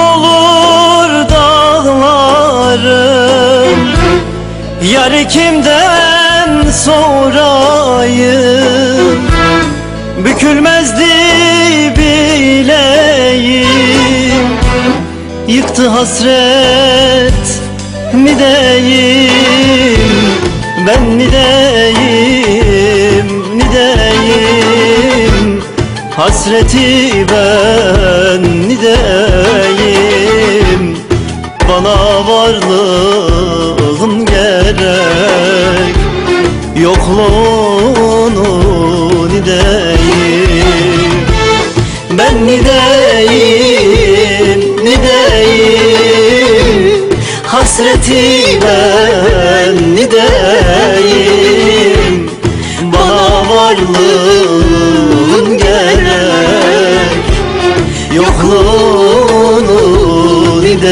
olur dağlarım Yar kimden sorayım Bükülmezdi bileğim. Yıktı hasret mi diyeyim Ben mi diyeyim? Hasreti ben ni deyim Bana varlığın gerek. Yokluğunu ni deyim Ben ni deyim ni deyim Hasreti ben ni deyim Bana varlığın Yokluğunu ni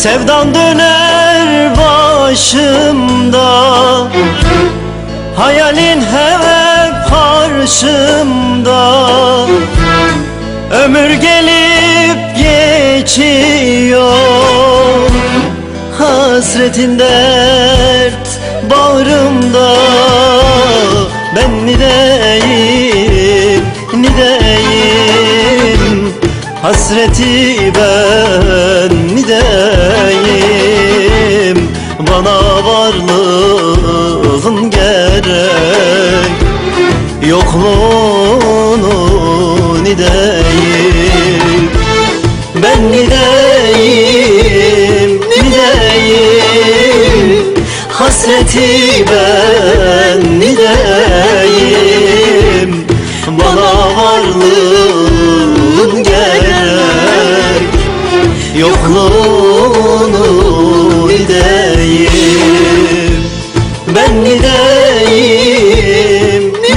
Sevdan döner başımda. Hayalin hep karşımda. Ömür gelip geçiyor. Hasretin dert bağrımda Hasreti ben ni deyim? Bana varlığın gerek Yokluğunu ni deyim Ben ni deyim, ni deyim? Hasreti ben ni deyim? Bana varlığın Yokluğunu ni deyim Ben ni deyim, ni